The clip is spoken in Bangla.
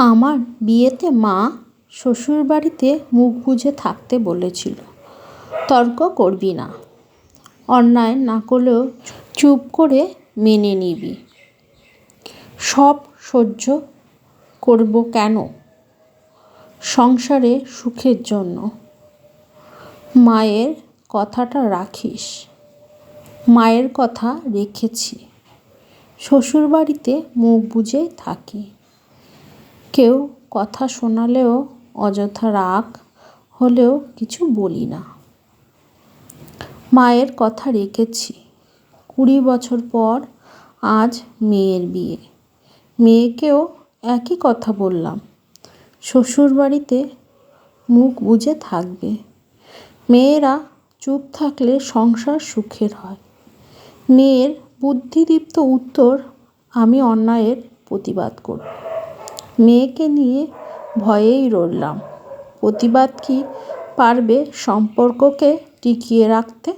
আমার বিয়েতে মা শ্বশুরবাড়িতে মুখ বুজে থাকতে বলেছিল। তর্ক করবি না। অন্যায় না করলেও চুপ করে মেনে নিবি। সব সহ্য করব কেন? সংসারে সুখের জন্য। মায়ের কথাটা রাখিস। মায়ের কথা রেখেছি। শ্বশুরবাড়িতে মুখ বুজেই থাকি। কেউ কথা শোনালেও অযথা রাগ হলেও কিছু বলি না। মায়ের কথা রেখেছি। কুড়ি বছর পর আজ মেয়ের বিয়ে। মেয়েকেও একই কথা বললাম। শ্বশুরবাড়িতে মুখ বুজে থাকবে। মেয়েরা চুপ থাকলে সংসার সুখের হয়। মেয়ের বুদ্ধিদীপ্ত উত্তর আমি অন্যায়ের প্রতিবাদ করব। মেয়েকে নিয়ে ভয়েই রইলাম। প্রতিবাদ কি পারবে সম্পর্ককে টিকিয়ে রাখতে?